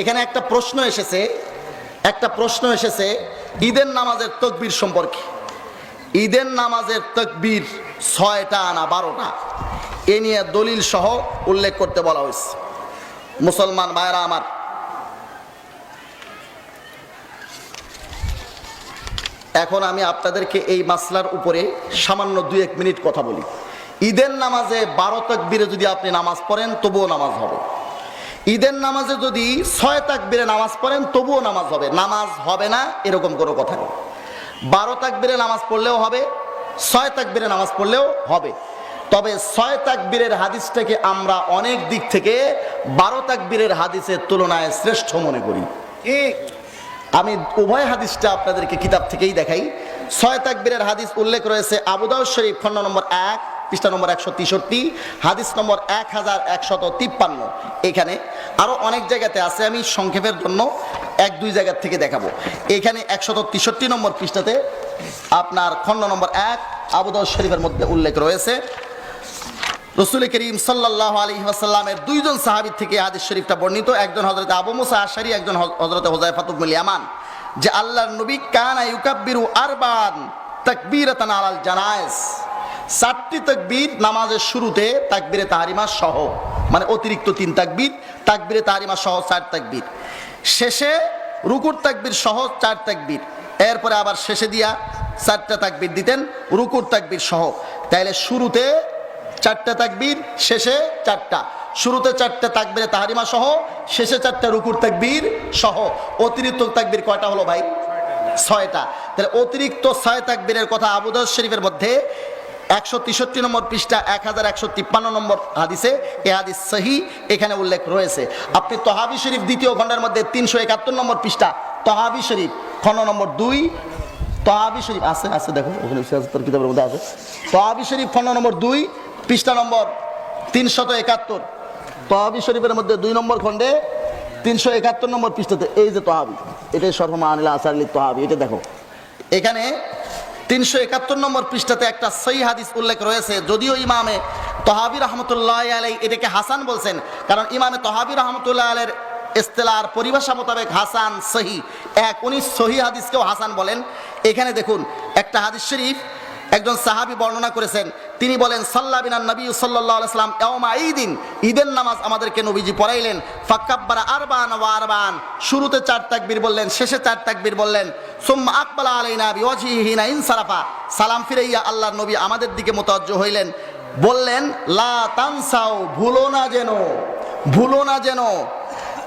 এখানে একটা প্রশ্ন এসেছে, একটা প্রশ্ন এসেছে ঈদের নামাজের তকবির সম্পর্কে। ঈদের নামাজের তকবির ছয়টা না বারোটা? এ নিয়ে দলিল সহ উল্লেখ করতে বলা হয়েছে। মুসলমান ভাইরা আমার, এখন আমি আপনাদেরকে এই মাসলার উপরে সামান্য দুই এক মিনিট কথা বলি। ঈদের নামাজে বারো তকবিরে যদি আপনি নামাজ পড়েন, তবুও নামাজ হবে। ঈদের নামাজে যদি ছয় তাকবিরে নামাজ পড়েন তবুও নামাজ হবে। নামাজ হবে না এরকম কোনো কথা নেই। বারো তাকবিরে নামাজ পড়লেও হবে ছয় তাকবিরে নামাজ পড়লেও হবে। তবে ছয় তাকবীরের হাদিসটাকে আমরা অনেক দিক থেকে বারো তাকবীরের হাদিসের তুলনায় শ্রেষ্ঠ মনে করি। আমি উভয় হাদিসটা আপনাদেরকে কিতাব থেকেই দেখাই। ছয় তাকবীরের হাদিস উল্লেখ রয়েছে আবুদাউদ শরীফ খণ্ড নম্বর এক পৃষ্ঠা নম্বর একশো তেষট্টি, হাদিস নম্বর এক হাজার একশত তিপ্পান্ন। এখানে আরও অনেক জায়গাতে আছে, আমি সংক্ষেপের জন্য এক দুই জায়গার থেকে দেখাবো। এখানে একশত তেষট্টি নম্বর পৃষ্ঠাতে আপনার খণ্ড নম্বর এক আবুদাউদ শরীফের মধ্যে উল্লেখ রয়েছে, রসুল করিম সাল্লাহ আলী ওয়াসাল্লামের দুইজন সাহাবির থেকে হাদিস শরীফটা বর্ণিত, একজন হজরত আবু মুসা আশারি, একজন হজরত হোজাইফাতুল ইয়ামান, যে আল্লাহর নবী কানা ইউকাব্বিরু আরবান তাকবীরাতান আলাল জানায়েস চারটি তাকবীর নামাজের শুরুতে তাকবিরে তাহারিমা সহ মানে অতিরিক্ত তিন তাকবীর, তাকবীরে তাহারিমা সহ চার তাকবীর। শেষে রুকুর তাকবীর সহ চার তাকবীর। এরপরে আবার শেষে দিয়া চারটা তাকবীর দিতেন, রুকুর তাকবীর সহ। তাইলে শুরুতে চারটা তাকবীর, শেষে চারটা। শুরুতে চারটে তাকবিরে তাহারিমা সহ, শেষে চারটা রুকুর তাকবীর সহ। অতিরিক্ত তাকবীর কয়টা হলো ভাই? ছয়টা। তাহলে অতিরিক্ত ছয় তাকবীরের কথা আবুদাস শরীফের মধ্যে একশো তেষট্টি নম্বর পৃষ্ঠা এক হাজার একশো তিপ্পান্ন নম্বর হাদিসে এ হাদিস সহি, এখানে উল্লেখ রয়েছে। আপনি তহাবি শরীফ দ্বিতীয় খণ্ডের মধ্যে তিনশো একাত্তর নম্বর পৃষ্ঠা, তহাবি শরীফ, খণ্ড নম্বর দুই, তহাবি শরীফ, আছে আছে, দেখো, ওখানে কিতাবের মধ্যে আছে। তহাবি শরীফ, খণ্ড নম্বর দুই, পৃষ্ঠা নম্বর তিনশত একাত্তর। তহাবি শরীফের মধ্যে দুই নম্বর খণ্ডে তিনশো একাত্তর নম্বর পৃষ্ঠাতে, এই যে তহাবি, এটাই সর্বমা আনিলা আসারলি তহাবি, এটা দেখো। এখানে তিনশো একাত্তর নম্বর পৃষ্ঠাতে একটা সই হাদিস উল্লেখ রয়েছে। যদিও ইমামে তহাবি রহমতুল্লাহ আলাই এটাকে হাসান বলছেন, কারণ ইমামে তহাবি রহমতুল্লাহ আলের ইস্তেলার পরিভাষা মোতাবেক হাসান সহি। এক, উনি সহি হাদিসকেও হাসান বলেন। এখানে দেখুন, একটা হাদিস শরীফ একজন সাহাবি বর্ণনা করেছেন তিনি বলেন, সাল্লা বিনান নবী সাল্লাম এওমা ঈদিন, ঈদের নামাজ আমাদেরকে নবীজি পড়াইলেন। ফাক্কাব্বারা আরবান ওয়া আরবান। শুরুতে চার তাকবীর বললেন, শেষে চার তাকবীর বললেন, সুম্মা আকবালা আলাইনা বিওয়াজিহিনা ইনসারাফা। সালাম ফিরাইয়া আল্লাহর নবী আমাদের দিকে মোতাজ্জ হইলেন। বললেন, লা তানসাও ভুলো না যেন, ভুলো না যেন।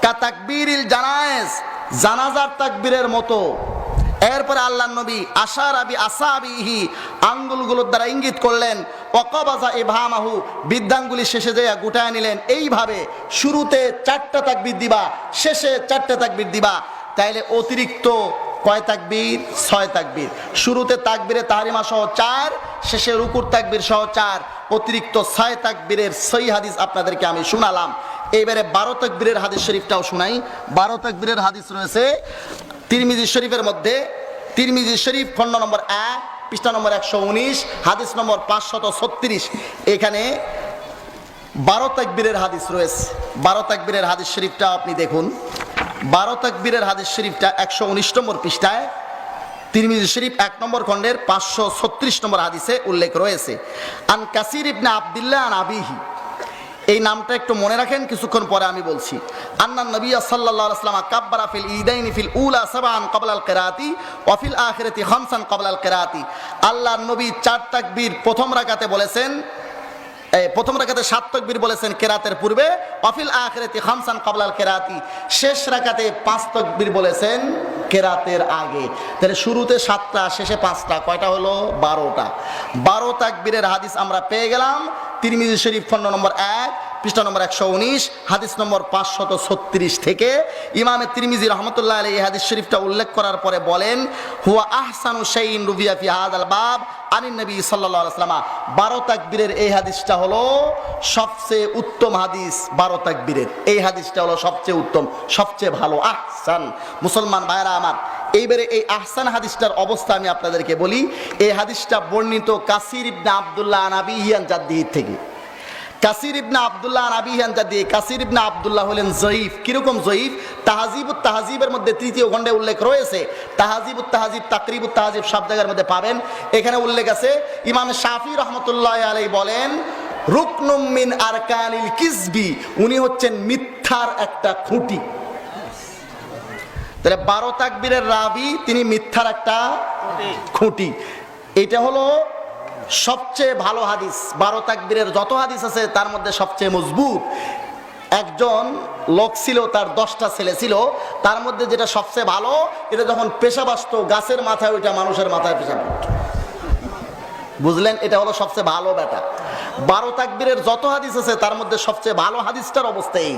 কা তাকবীরিল জানায়েজ, জানাজার তাকবীরের মতো। এরপরে আল্লাহ নবী আশার আবি আসাবিহি আঙ্গুলগুলোর দ্বারা ইঙ্গিত করলেন অকবাজা ইভামাহু বিদ্যাঙ্গুলি শেষে যাইয়া গুটায় নিলেন। এইভাবে শুরুতে চারটা তাকবির দিবা, শেষে চারটা তাকবির দিবা। তাইলে অতিরিক্ত কয় তাকবীর? ছয় তাকবীর। শুরুতে তাকবীরে তাহারিমা সহ চার, শেষে রুকুর তাকবীর সহ চার। অতিরিক্ত ছয় তাকবীরের সই হাদিস আপনাদেরকে আমি শোনালাম। এইবারে বারো তাকবীরের হাদিস শরীফটাও শোনাই। বারো তাকবীরের হাদিস রয়েছে তিরমিজি শরীফের মধ্যে। তিরমিজি শরীফ খণ্ড নম্বর এক পৃষ্ঠা নম্বর একশো উনিশ, হাদিস নম্বর পাঁচশত ছত্রিশ। এখানে বারো তাকবীরের হাদিস রয়েছে। বারো তাকবীরের হাদিস শরীফটা আপনি দেখুন। বারো তাকবীরের হাদিস শরীফটা একশো উনিশ নম্বর পৃষ্ঠায়। তিরমিজি শরীফ এক নম্বর খণ্ডের পাঁচশো ছত্রিশ নম্বর হাদিসে উল্লেখ রয়েছে। আন কাসির ইবনে আবদুল্লাহ আন আবিহি। এই নামটা একটু মনে রাখেন, কিছুক্ষণ পরে আমি বলছি। আন্নান নবী সাল্লাল্লাহু ওয়াসাল্লাম কাব্বারা ফিল ঈদাইনি ফিল উলা সাবান ক্বাবলা আল কিরাতি ওয়া ফিল আখিরাতি খামসান ক্বাবলা আল কিরাতি। আল্লাহর নবী চার তাকবীর প্রথম রাকাতে বলেছেন প্রথম রাকাতে সাত তকবীর বলেছেন কেরাতের পূর্বে অফিল আখিরাতি খামসান ক্বাবলা আল কিরাতি। শেষ রাকাতে পাঁচ তকবীর বলেছেন কেরাতের আগে। তাহলে শুরুতে সাতটা, শেষে পাঁচটা, কয়টা হলো? বারোটা। বারো তাকবীরের হাদিস আমরা পেয়ে গেলাম। তিরমিজি শরীফ খণ্ড নম্বর এক, পৃষ্ঠা নম্বর একশো উনিশ, হাদিস নম্বর পাঁচশত ছত্রিশ থেকে ইমামে তিরমিজি রহমতুল্লাহ আলী হাদিস শরীফটা উল্লেখ করার পরে বলেন, হুয়া আহসানু শাইন রুবিয়া ফি হাদাল বাব আনিন নবী সাল্লাল্লাহু আলাইহি ওয়াসাল্লাম বারো তাকবীরের এই হাদিসটা হলো সবচেয়ে উত্তম হাদিস, বারো তাকবীরের। এই হাদিসটা হলো সবচেয়ে উত্তম, সবচেয়ে ভালো। আহসান, মুসলমান ভাইরা আমার এইবারে এই আহসান হাদিসটার অবস্থা আমি আপনাদেরকে বলি। এই হাদিসটা বর্ণিত কাসির ইবনা আবদুল্লাহ আনাবি ইয়ান জাদ্দিহির থেকে। কাসির ইবনা আবদুল্লাহ আবিহান দিয়ে কাসির ইবনা আবদুল্লাহ হলেন জয়ীফ। কীরকম জয়ীফ? তাহাজিবুত তাহাজিবের মধ্যে তৃতীয় খণ্ডে উল্লেখ রয়েছে। তাহাজিবুত তাহাজিব তাকরিব তাহাজিব সব জায়গার মধ্যে পাবেন। এখানে উল্লেখ আছে, ইমাম শাফি রহমতুল্লাহ আলাই বলেন, রুকনুম মিন আরকানিল কিসবি উনি হচ্ছেন মিথ্যার একটা খুঁটি। তাহলে বারো তাকবীরের রাবি, তিনি মিথ্যার একটা খুঁটি। এটা হলো সবচেয়ে ভালো হাদিস। বারো তাকবীরের যত হাদিস আছে, তার মধ্যে সবচেয়ে মজবুত। একজন লোক ছিল, তার দশটা ছেলে ছিল, তার মধ্যে যেটা সবচেয়ে ভালো, এটা যখন আসতো, গাছের মাথায় ওইটা মানুষের মাথায় পেশা। বুঝলেন? এটা হলো সবচেয়ে ভালো ব্যাটা। বারো তাকবীরের যত হাদিস আছে, তার মধ্যে সবচেয়ে ভালো হাদিসটার অবস্থা এই।